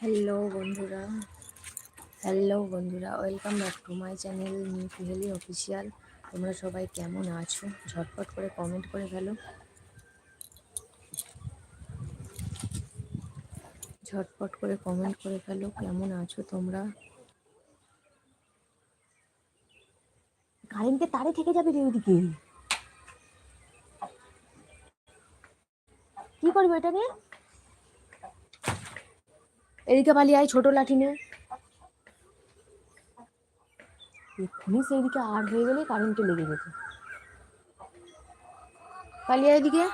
Hello বন্ধুরা। Hello বন্ধুরা। Welcome back to my channel new Kuheli official তোমরা সবাই কেমন আছো? ঝটপট করে কমেন্ট করে ফেলো। ঝটপট করে কমেন্ট করে ফেলো, কেমন আছো তোমরা? কারেন্টের তারে থেকে যাবে রে ওইদিকে। কি করব এটা নিয়ে? এদিকে পালিয়ে আয় ছোট লাঠি নে এক্ষুনি সেইদিকে আর হয়ে গেলে কারেন্টে লেগে যেত পালিয়ে আয় এদিকে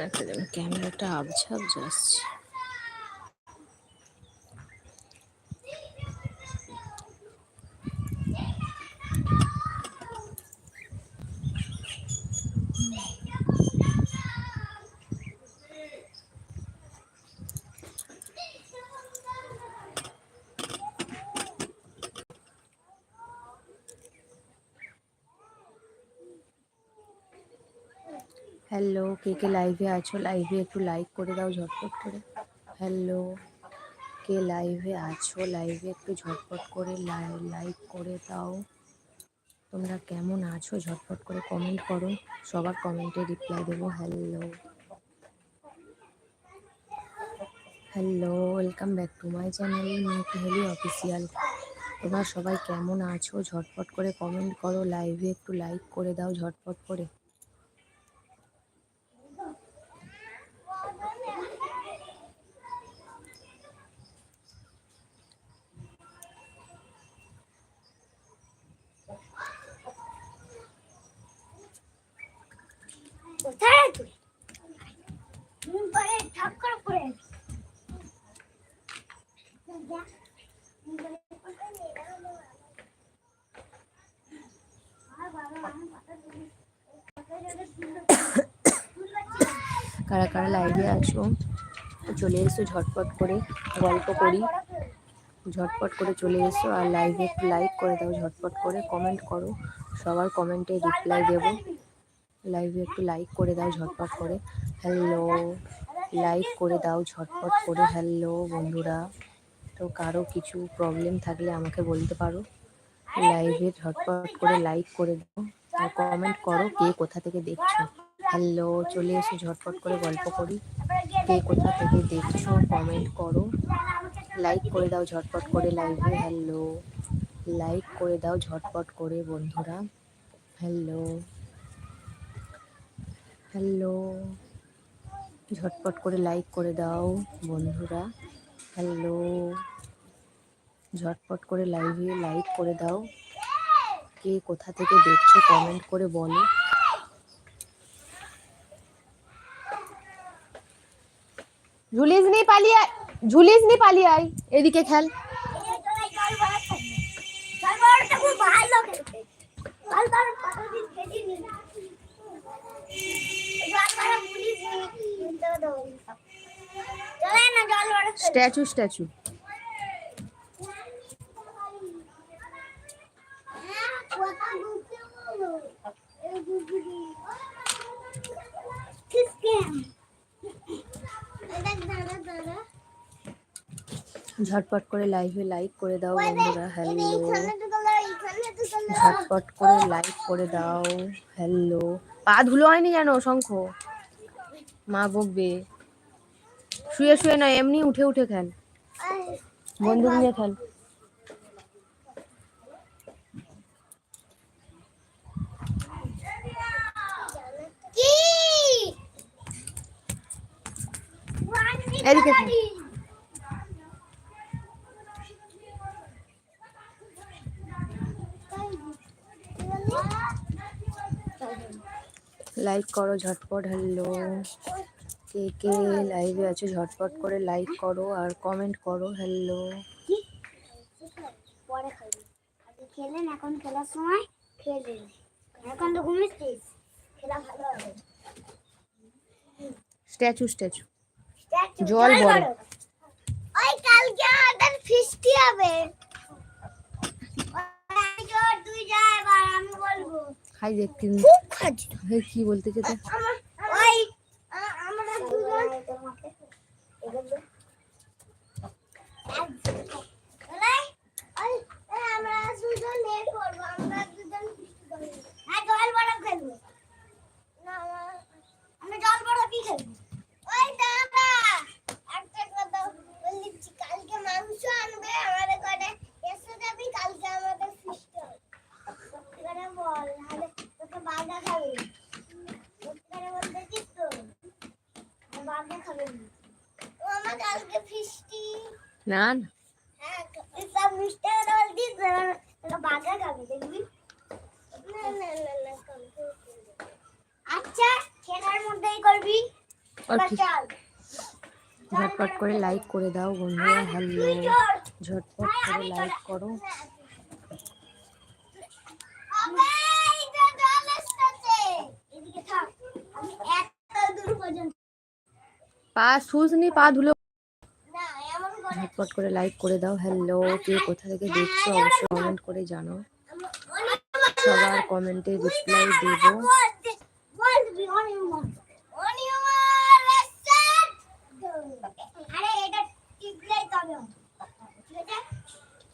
একটা যেন ক্যামেরাটা আবছা আবছা হ্যালো কে কে লাইভে আছো লাইভে একটু লাইক করে দাও ঝটপট করে। হ্যালো কে লাইভে আছো? লাইভে একটু ঝটপট করে লাইক করে দাও। তোমরা কেমন আছো? ঝটপট করে কমেন্ট করো। সবার কমেন্টে রিপ্লাই দেবো। Hello hello welcome back to my channel নিউহেলি official তোমরা সবাই কেমন আছো? ঝটপট করে কমেন্ট করো। লাইভে একটু লাইক করে দাও ঝটপট করে কোথায় তুই তুমি পরে ঠাক্কর করে কারা লাইভে আছো। চলে এসো ঝটপট করে গল্প করি। ঝটপট করে চলে এসো আর লাইভে একটু লাইক করে দাও, ঝটপট করে কমেন্ট করো। সবার কমেন্টে রিপ্লাই দেবো। লাইভে একটু লাইক করে দাও ঝটপট করে। হ্যালো লাইক করে দাও, ঝটপট করে। হ্যালো বন্ধুরা, তো কারও কিছু প্রবলেম থাকলে আমাকে বলতে পারো। লাইভে ঝটপট করে লাইক করে দাও। আর কমেন্ট করো কে কোথা থেকে দেখছ। হ্যালো, চলে এসে, ঝটপট করে গল্প করি। কে কোথা থেকে দেখছ কমেন্ট করো। লাইক করে দাও, ঝটপট করে লাইভে হ্যালো লাইক করে দাও, ঝটপট করে বন্ধুরা। Hello hello. ঝটপট করে লাইক করে দাও, বন্ধুরা। হ্যালো ঝটপট করে লাইভে লাইক করে দাও। কে কোথা থেকে দেখছ কমেন্ট করে বলো। ঝুলিস নি পালিয়ে। ঝুলিস নি পালিয়ে আয়। এদিকে খেল। Statue statue. ঝটপট করে লাইভে লাইক করে দাও বন্ধুরা হ্যালো ঝটপট করে লাইক করে দাও হ্যালো পা ধুলো হয়নি জানো শঙ্খ? মা বকবে। শুয়ে শুয়ে নয় এমনি উঠে উঠে খেল। বন্দুক নিয়ে খেল। এদিকে। লাইক করো ঝটপট হ্যালো কে কে লাইভে আছে ঝটপট করে লাইক করো আর কমেন্ট করো হ্যালো পরে খাবি খেলেন এখন খেলার সময় খেয়ে এখন তো ঘুমিয়েছিস খেলা ভালো হবে। স্ট্যাচু স্ট্যাচু জল ভরো। ভরো। ওই কালকে আমাদের ফিস্টি হবে। তুই যা এবার আমি বলব। খাই দেখতে খুব খাচ্ছি। কি বলতে ওই আ- আমরা দুজন আমরা দুজন এ করব, আমরা দুজন হ্যাঁ, জল বরফ খেলব। না, আমরা- আমরা জল বরফই খেলব। ওই দাদা, একটা কথা বলেছি, কালকে মাংস আনবে আমাদের ঘরে এসে যাবি কালকে আমাদের ফিস্ট হবে সত্যিকারে বল নাহলে তোকে বাধা খাবে সত্যিকারে বলতেছিস তো আর বাধা খাবে না ও আমার কালকে ফিস্টি না না হ্যাঁ সব মিষ্টি কথা বলছিস তোকে বাধা খাবে দেখবি না না না না করব। আচ্ছা খেলার মধ্যেই করবি। ঝটপট করে লাইক করে দাও বন্ধুরা হ্যালো ঝটপট করে লাইক করো। পা শুজ নি পা ধুলো। ঝটপট করে লাইক করে দাও হ্যালো কে কোথা থেকে দেখছ অবশ্যই কমেন্ট করে জানো সবার কমেন্টে রিপ্লাই দেবো বলবি অনিয়ম অনিয়ম রেসেট আরে এটা টিপলেই তবে হবে। ঠিক আছে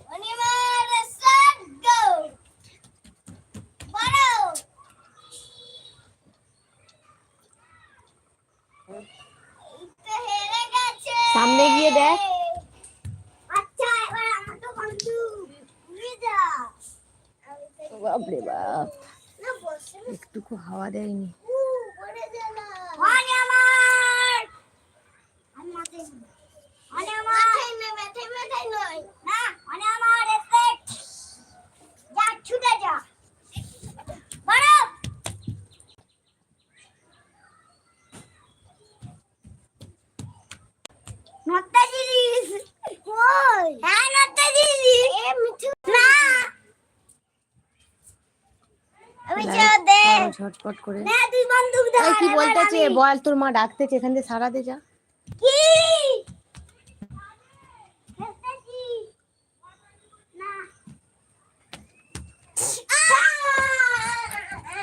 অনিয়ম রেসেট গো বড় এইটা হেরে গেছে সামনে গিয়ে দেখ। আচ্ছা এবার আমার তো বন্ধু ঘুরে যা আমি তো বাপরে বাপ না বসে না হাওয়া দেয়নি মানে আমার আমি মাথায় নি। মানে আমার মাথায় না মাথায় মাথায় নয় না মানে আমার রেসপেক্ট যা ছুটে যা বরফ নত্তা জিনিস কই হ্যাঁ নত্তা জিনিস এ মিঠু না আমি লাইক চা দে করো ঝটপট করে। কি বলতেছে? বল তোর মা ডাকতেছে এখান থেকে সারা দে যা। কি?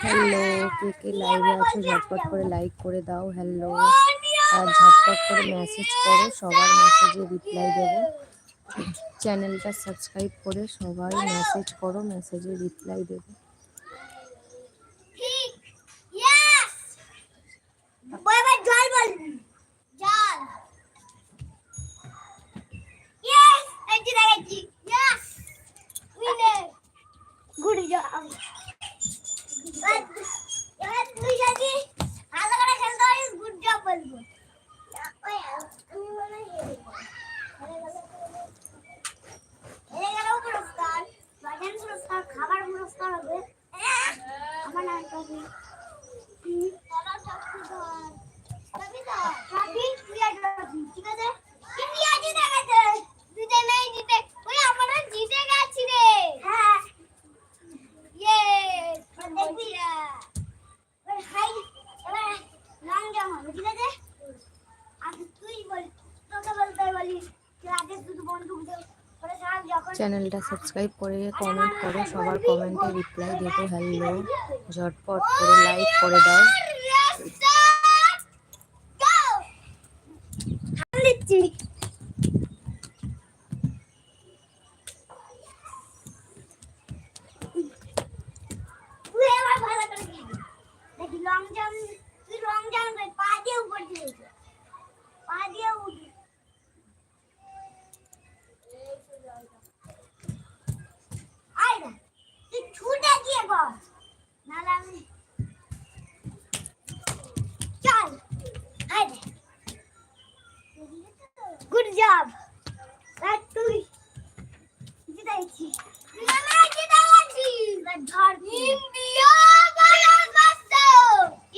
হ্যালো কে কে লাইভে আছো? ঝটপট করে লাইক করে দাও হ্যালো আর ঝটপট করে মেসেজ করো সবার মেসেজে রিপ্লাই দেবো। চ্যানেলটা সাবস্ক্রাইব করে সবাই মেসেজ করো মেসেজে রিপ্লাই দেবো। Puro চ্যানেলটা সাবস্ক্রাইব করে কমেন্ট করো। সবার কমেন্টে রিপ্লাই দেবো। হ্যালো ঝটপট করে লাইক করে দাও দেখ তুই জিতে গেছি আমি জিতে গেছি ধর ইন্ডিয়া ভারতবর্ষ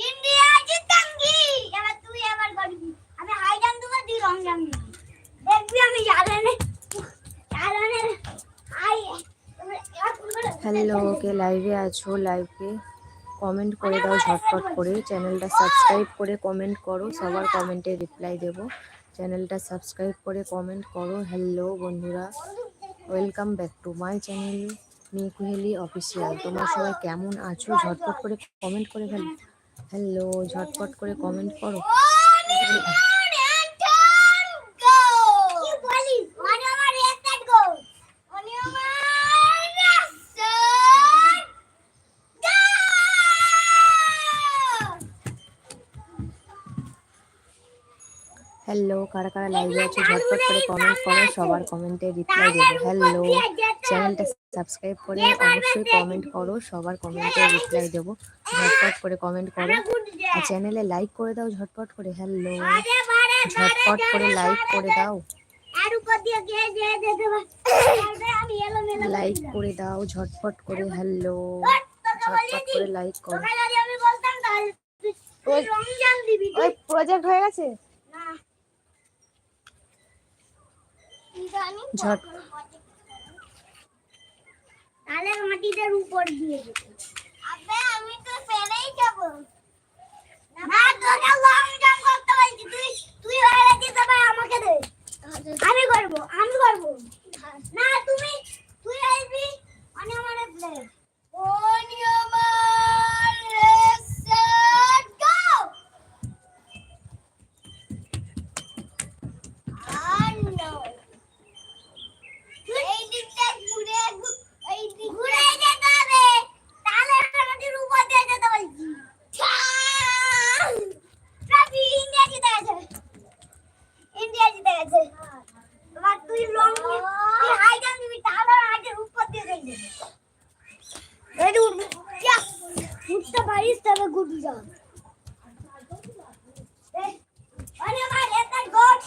ইন্ডিয়া জিতাঙ্গি এবার তুই এবার করবি আমি হাই জাম্প দেবো তুই লং জাম্প দিবি দেখবি আমি জালেনে জালেনে হাই হ্যালো কে লাইভে আছো লাইভে কমেন্ট করে দাও ঝটপট করে। চ্যানেলটা সাবস্ক্রাইব করে কমেন্ট করো। সবার কমেন্টে রিপ্লাই দেবো। চ্যানেলটা সাবস্ক্রাইব করে কমেন্ট করো। হ্যালো বন্ধুরা welcome back to my channel মিকুহেলি official তোমরা সবাই কেমন আছো? ঝটপট করে কমেন্ট করে ফেলো। হ্যালো ঝটপট করে কমেন্ট করো। হ্যালো কারা কারা লাইভে আছো ঝটপট করে কমেন্ট করো সবার কমেন্টে রিপ্লাই দেবো। হ্যালো চ্যানেলটা সাবস্ক্রাইব করে অবশ্যই কমেন্ট করো সবার কমেন্টে রিপ্লাই দেবো। ঝটপট করে কমেন্ট করো। আর চ্যানেলে লাইক করে দাও ঝটপট করে। হ্যালো ঝটপট করে লাইক করে দাও। লাইক করে দাও ঝটপট করে। হ্যালো ঝটপট করে লাইক করো। তুই প্রজেক্ট হয়ে গেছে না ঝট তাহলে মাটিটার উপর দিয়ে দিতে আবে আমি তো ফেলেই যাব। না তোকে লং জাম্প করতে বলছি। তুই তুই হয়ে গেছিস এবার আমাকে দে। আমি করব আমি করব। না তুমি তুই আসবি মানে মানে play on your mark set go আর নো এই দিকটা ঘুরে এই দিক ঘুরে যেতে হবে। তাহলে আমাদের উপর যেতে বলছি রবি ইন্ডিয়া জিতে গেছে ইন্ডিয়া জিতে গেছে এবার তুই লং তুই হাই জাম্প দিবি তাহলে হাইটের উপর দিয়ে যাবি রেডি উঠবি ইয়েস উঠতে পারিস তবে গুড জাম্প আরে আমার এটা গোট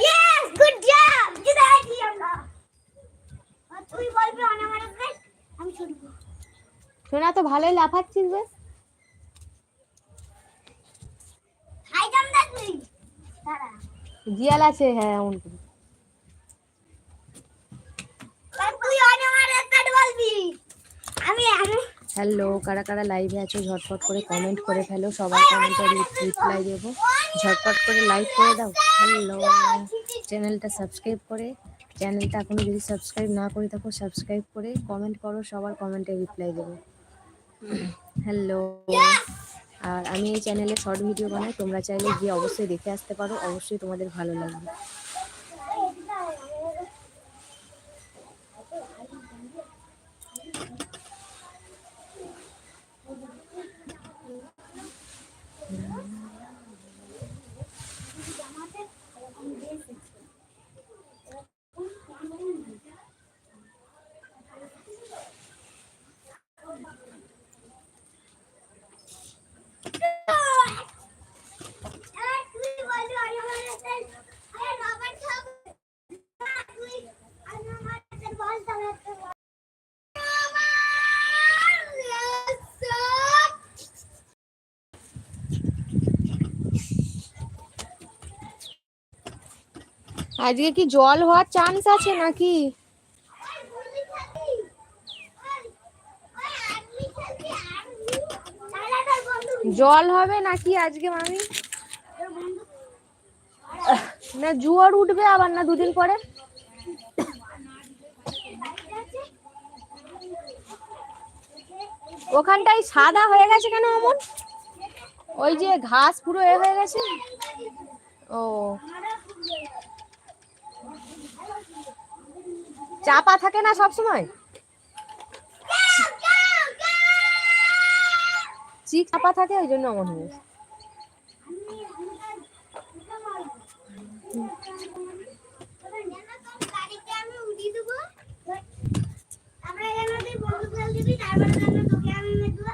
Yes, good job. জিতে গেছি আমরা। আর তুই বলবি অনামারে প্লেট আমি শুনব শোনা তো ভালোই লাফাচ্ছিস বেশ। জিয়াল আছে হ্যাঁ এমন করে। আমি হ্যালো কারা কারা লাইভে আছো ঝটপট করে কমেন্ট করে ফেলো সবার কমেন্টে রিপ্লাই দেবো। ঝটপট করে লাইক করে দাও। হ্যালো চ্যানেলটা সাবস্ক্রাইব করে। চ্যানেলটা এখনও যদি সাবস্ক্রাইব না করে থাকো সাবস্ক্রাইব করে কমেন্ট করো সবার কমেন্টে রিপ্লাই দেবো। হ্যালো আর আমি এই চ্যানেলে শর্ট ভিডিও বানাই তোমরা চাইলে গিয়ে অবশ্যই দেখে আসতে পারো অবশ্যই তোমাদের ভালো লাগবে। আজকে কি জল হওয়ার চান্স আছে নাকি? জল হবে নাকি আজকে, মামি? না, জোয়ার উঠবে আবার না দুদিন পরে? ওখানটায় সাদা হয়ে গেছে কেন অমন? ওই যে ঘাস পুরো এ হয়ে গেছে? ও। চাপা থাকে না সব সময় চিক চাপা থাকে ওই জন্য অমন হয়েছে আমরা এখানে তুই বন্ধু ফেল দিবি তারপরে তোকে আমি মেরে দেবো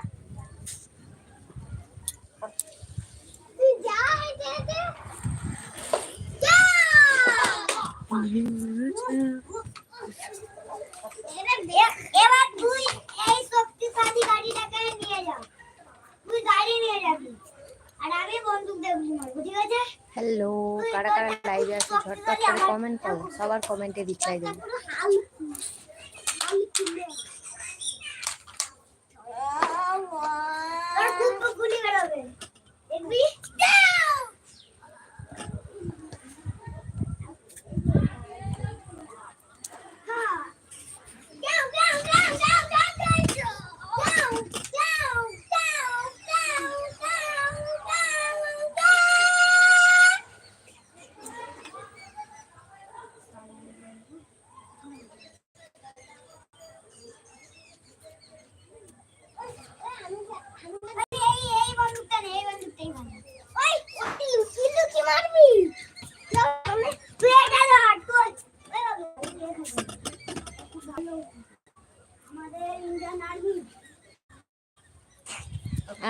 এবার দেখ- এবার তুই এই শক্তিশালী গাড়িটাকে নিয়ে যা তুই গাড়ি নিয়ে যাবি আর আমি বন্দুক দিয়ে গুলি মারবো ঠিক আছে হ্যালো কারা কারা লাইভে আছে ঝটপট করে কমেন্ট করো সবার কমেন্টে রিপ্লাই দেবো।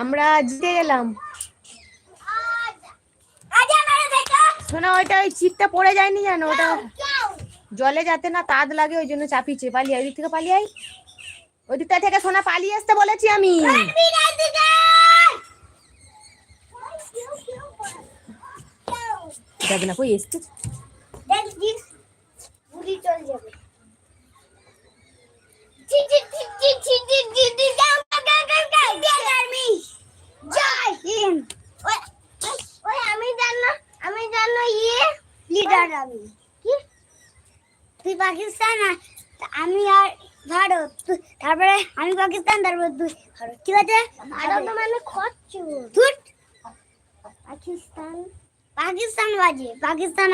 আমরা জিতে গেলাম। শোনা, ওইটা ওই চিটটা পড়ে যায়নি জানো ওটা জলে যাতে না তাদ লাগে, ওই জন্য চাপিয়েছে। পালিয়ে ওই দিক থেকে পালিয়ে আয়। ওই দিকটা থেকে সোনা পালিয়ে আসতে বলেছি আমি। যাবে না, কই এসছে? পাকিস্তান তারপরে ভারত। ঠিক আছে ভারত। মানে খরচু। পাকিস্তান। পাকিস্তান বাজে। পাকিস্তান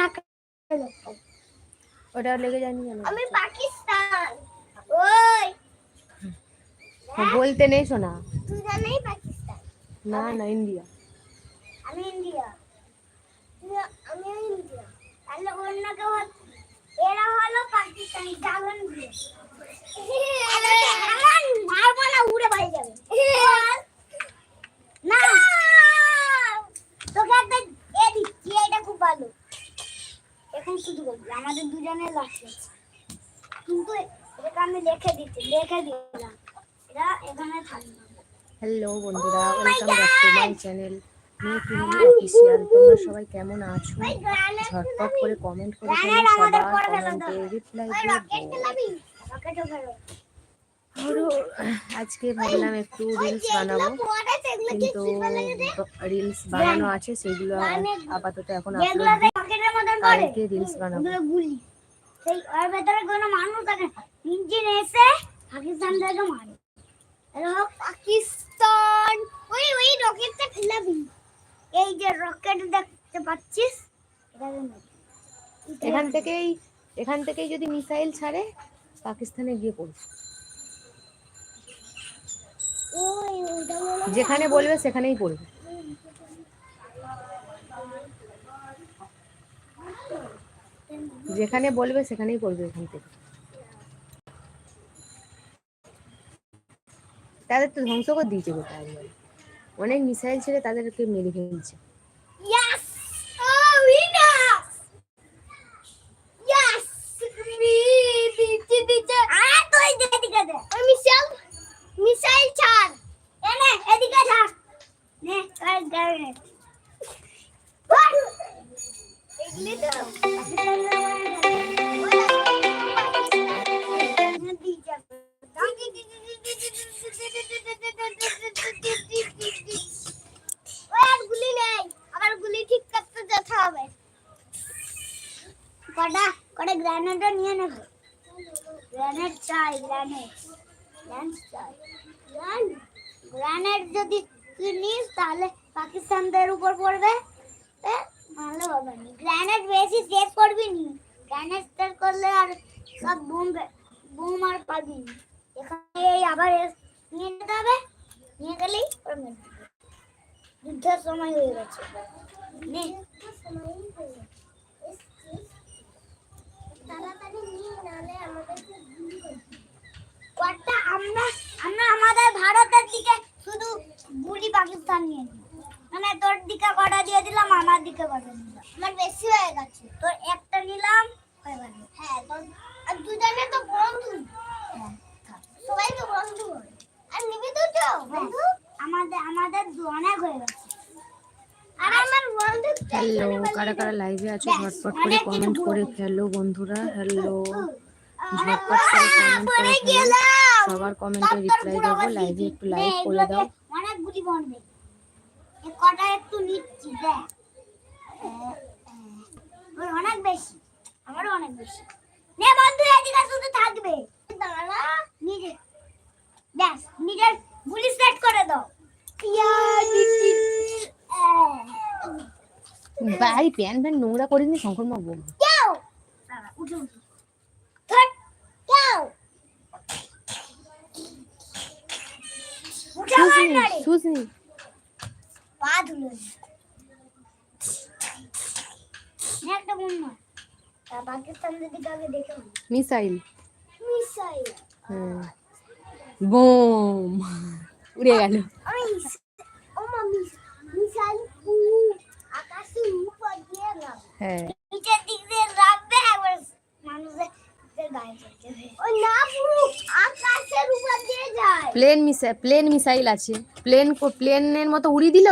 ওটা লেগে যায়নি জানো আমি পাকিস্তান। ওই। বলতে নেই শোনা। তুই জানেই পাকিস্তান? না না ইন্ডিয়া। আমি ইন্ডিয়া। আমি ইন্ডিয়া। তাহলে অন্য কেউ এরা হলো পাকিস্তানি জাগান এখন শুধু বলবি আমাদের দুজনের লাগছে কিন্তু এটা আমি লিখে দিচ্ছি লিখে দিলাম এটা এখানে থাকবে হ্যালো বন্ধুরা welcome back to my channel official তোমরা সবাই কেমন আছো ঝটপট করে কমেন্ট করে সবার কমেন্টে রিপ্লাই ওই আজকে ভাবলাম একটু রিলস বানাবো। কিন্তু রিলস বানানো আছে সেগুলো আপাতত এখন কালকে রিলস বানাবো। সেই ওর ভেতরে কোনো মানুষ থাকে ইঞ্জিন এসে পাকিস্তান থেকে মারে। পাকিস্তান। ওই ওই রকেটটা ফেলাবি এই যে রকেট দেখতে পাচ্ছিস? এখান থেকেই এখান থেকেই যদি মিসাইল ছাড়ে পাকিস্তানে গিয়ে হয় যেখানে বলবে সেখানেই পড়বে। যেখানে বলবে সেখানেই পড়বে এখান থেকে। তাদের তো ধ্বংস করে দিয়েছে গোটা অনেক মিসাইল ছেড়ে তাদেরকে মেরে ফেলছে। কটা? কটা গ্রানেডও নিয়ে নেবে? গ্রানেড চাই চাই। গ্রানেড যদি তুই নিস তাহলে পাকিস্তানদের উপর পড়বে। ভালো হবে না। গ্রানেড বেশি শেষ করবি নি। গ্রানেড শেষ করলে আর সব বোম বোম আর পাবি। এখানে এই আবার নিয়ে যেতে হবে। নিয়ে গেলেই যুদ্ধের সময় হয়ে গেছে নে কটা আমরা আমরা আমাদের ভারতের দিকে শুধু গুলি পাকিস্তান নিয়ে মানে তোর দিকে কটা দিয়ে দিলাম আমার দিকে কটা দিলাম। আমার বেশি হয়ে গেছে। তোর একটা নিলাম হ্যাঁ তো- আর দুজনে তো বন্ধু। সবাই তো বন্ধু আর নিবি তো তো বন্ধু? আমাদের আমাদের দু- অনেক হয়ে গেছে। আর আমার বন্ধু হ্যালো কারা কারা লাইভে আছো? ঝটপট করে কমেন্ট করে ফেলো বন্ধুরা হ্যালো ঝটপট করে কমেন্ট করে ফেলো সবার কমেন্টে রিপ্লাই দেবো লাইভে একটু লাইক করে দাও। অনেক গুটি বন্ধে। এ কটা একটু নিচ্ছি দেখ। এ, এ, ওই অনেক বেশি আমারও অনেক বেশি। নে বন্ধু এদিকে শুধু থাকবে। দাঁড়া নিজে। ব্যাস নিজের গুলি সেট করে দাও। ভাই প্যান প্যান নোংরা করিনি শঙ্কর মা বলব উঠে উঠে ধর কেউ উঠে আবার সুজনি। সুজনি পা ধুলো একটা মন তা পাকিস্তান দিকে আগে দেখে। মিসাইল মিসাইল হ্যাঁ বোম উড়ে গেল ও মা মিস মিসাইল আকাশে উপর দিয়ে লাভ হ্যাঁ নিচের দিক দিয়ে রাখবে একবার মানুষের যে গায়ে চলছে ও না পুরো আকাশের উপর দিয়ে যায়। প্লেন মিসাইল প্লেন মিসাইল আছে। প্লেন প্লেনের মতো উড়িয়ে দিল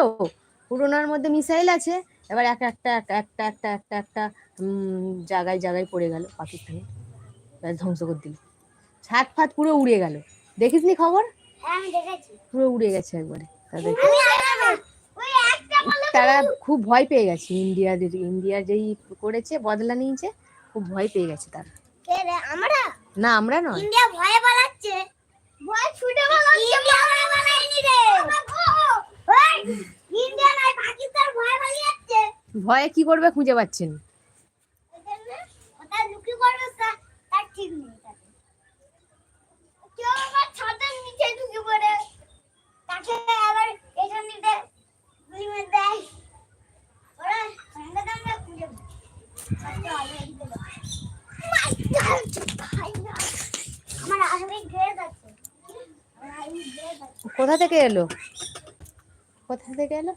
পুরোনোর মধ্যে মিসাইল আছে। এবার এক একটা এক- একটা একটা একটা একটা জায়গায় জায়গায় পড়ে গেল পাকিস্তানে। ধ্বংস করে দিল। ছাদ ফাত পুরো উড়ে গেল। দেখিসনি খবর? হ্যাঁ পুরো উড়ে গেছে একবারে তাদের। তারা খুব ভয় পেয়ে গেছে। ইন্ডিয়াদের ইন্ডিয়া যেই করেছে বদলা নিয়েছে খুব ভয় পেয়ে গেছে তারা। কে রে? আমরা? না আমরা নয়। ইন্ডিয়া ভয়ে পালাচ্ছে। ভয় ছুটে পালাচ্ছে ইন্ডিয়া ভয়ে রে। ইন্ডিয়া নয় পাকিস্তান ভয়ে পালিয়েছে। ভয়ে কি করবে খুঁজে পাচ্ছেন? ওটা লুকি করবে তার ঠিক নেই কেউ আবার ছাদের নিচে ঢুকে পড়ে। তাকে আবার এখান নিতে গুলি মেরে দেয়। ওরা সঙ্গে সঙ্গে খুঁজে পায়। কোথা থেকে এলো? কোথা থেকে এলো?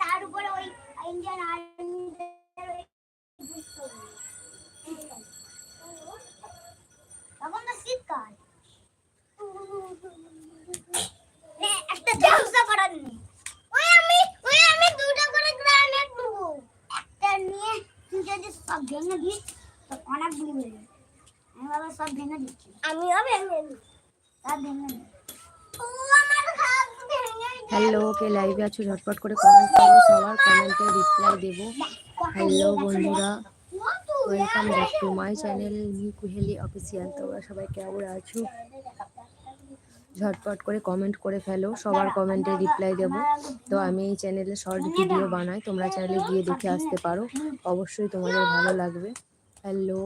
তার উপরে ওই ইন্ডিয়ান আর্মিদের তখন তো শীতকাল নে, একটা ব্যবসা করার নেই ওই আমি ওই আমি দুটো করে গ্রানেড নেব একটা নিয়ে তুই যদি সব ভেঙে দিস তো অনেক গুলি হয়ে যাবে আমি বাবা সব ভেঙে দিচ্ছি আমিও ভেঙে দিই সব ভেঙে দিই ও আমার হাত ভেঙে হ্যালো কে লাইভে আছো ঝটপট করে কমেন্ট করো সবার কমেন্টে রিপ্লাই দেবো। হ্যালো বন্ধুরা। Welcome back to my channel new Kuheli official. তোমরা সবাই কেমন আছো? ঝটপট করে কমেন্ট করে ফেলো সবার কমেন্টে রিপ্লাই দেবো। তো আমি এই চ্যানেলে শর্ট ভিডিও বানাই তোমরা চ্যানেলে গিয়ে দেখে আসতে পারো। অবশ্যই তোমাদের ভালো লাগবে। হ্যালো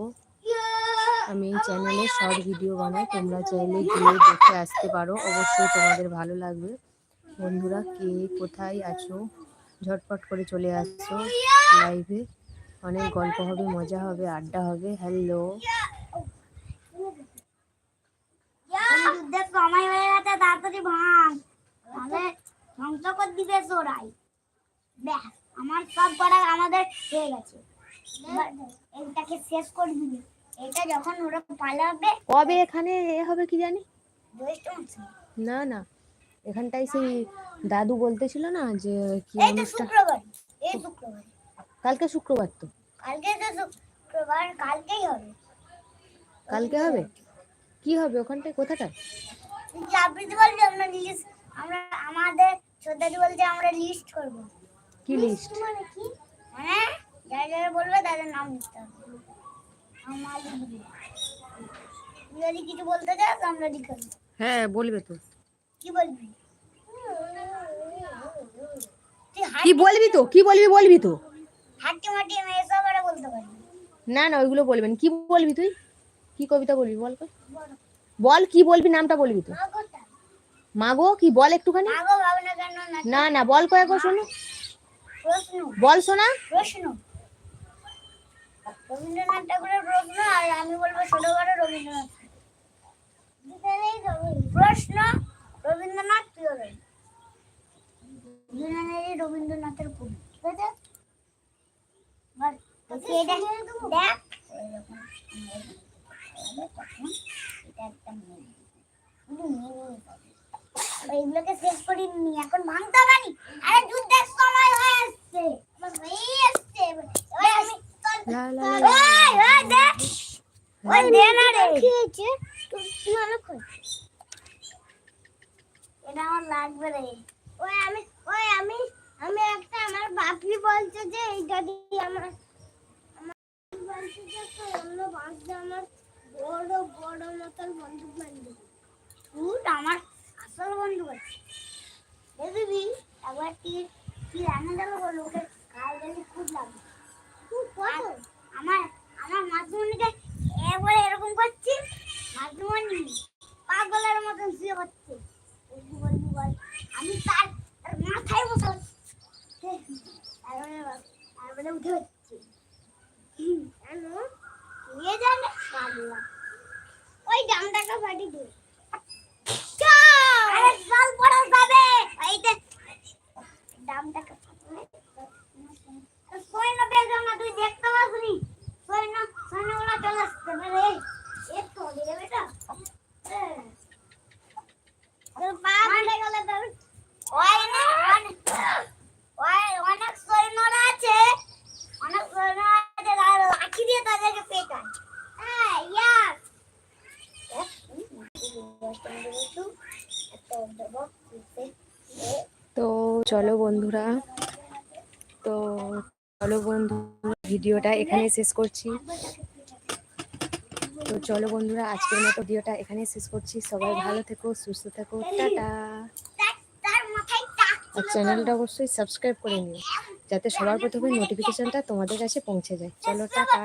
আমি এই চ্যানেলে শর্ট ভিডিও বানাই তোমরা চাইলে গিয়ে দেখে আসতে পারো। অবশ্যই তোমাদের ভালো লাগবে। বন্ধুরা কে কোথায় আছো? ঝটপট করে চলে আসছো লাইভে অনেক গল্প হবে মজা হবে আড্ডা হবে। হ্যালো। সময় হয়ে গেছে তাড়াতাড়ি ভাঙ। তাহলে ধ্বংস করে দিবে সোরাই ব্যাস আমার সব আমাদের হয়ে গেছে। শেষ করে দিবে। এটা যখন ওরা পালাবে কবে এখানে এ হবে কি জানি? না না। এখানটায় সেই দাদু বলতেছিল না যে কি অনুষ্ঠান? এই শুক্রবার। কালকে শুক্রবার তো। কালকে তো শুক্রবার কালকেই হবে। কালকে হবে? কি হবে ওখানটায় কোথাটায়? চাকরিতে বলছে আমরা লিস্ট আমরা আমাদের শ্রদ্ধাদি বলছে আমরা লিস্ট করব। কি লিস্ট মানে কি? মানে যারা যারা বলবে তাদের নাম লিখতে হবে। যদি কিছু বলতে তো আমরা লিখে হ্যাঁ বলবে তো। কি বলবি? কি বলবি তো? কি বলবি বলবি তো? হাঁটি মাটি আমি এসব আর বলতে পারবি না। না ওইগুলো বলবেন কি বলবি তুই? কি কবিতা বলবি বল বল। কি বলবি নামটা বলবি তো। মাগোটা মাগো কি বল একটুখানি। না না বল কয়েকবার শোনো। বল শোনা। প্রশ্ন। রবীন্দ্রনাথ ঠাকুরের প্রশ্ন আর আমি বলব ছোট বড় রবীন্দ্রনাথ। প্রশ্ন রবীন্দ্রনাথ দুজনেরই রবীন্দ্রনাথের কবি ঠিক আছে? দেখি এটা একটা এগুলোকে শেষ করি নি এখন ভাঙতে নি আরে যুদ্ধের সময় হয়ে আসছে আমার আসছে এবার আমি লা লা লা ওই ওই দে ওই দে না রে খেয়েছে তুই তুই অনেক এটা আমার লাগবে রে ওই আমি ওই আমি আমি একটা আমার বাপি বলছে যে এইটা দিয়ে আমার বলছে যে একটা অন্য বাঁশটা আমার বড় বড় মতন বন্দুক বান্ধব ফুট আমার আসল বন্ধু আছে দেখবি একবার কি কি রান্না দেবো বলো ওকে গেলে খুব লাগবে খুব আমার আমার মাধ্যমিকে একবারে এরকম করছি মাধ্যমিক পাগলের মতন শুয়ে করছে আমি তার মাথায় বসে আছি। তারপরে তারপরে উঠে হচ্ছে কেন কে জানে ওই ডামটাকে ফাটি দে আরে জল ডামটাকে ফাটালে সৈন্য বেজো না তুই দেখতে পাসনি সৈন্য সৈন্যগুলো চলে আসতে পারে একটু দিলে বেটা তোর পা ফুলে গেলে তোর ওই না অনেক ওই অনেক সৈন্যরা আছে অনেক সৈন্য আছে তারা লাঠি দিয়ে তাদেরকে পেটায় হ্যাঁ ইয়াস তো চলো বন্ধুরা তো চলো বন্ধু ভিডিওটা এখানে শেষ করছি। তো চলো বন্ধুরা, আজকের মতো ভিডিওটা এখানে শেষ করছি। সবাই ভালো থেকো, সুস্থ থেকো, টাটা। আর চ্যানেলটা অবশ্যই সাবস্ক্রাইব করে নিও, যাতে সবার প্রথমে নোটিফিকেশনটা তোমাদের কাছে পৌঁছে যায়। চলো, টাটা।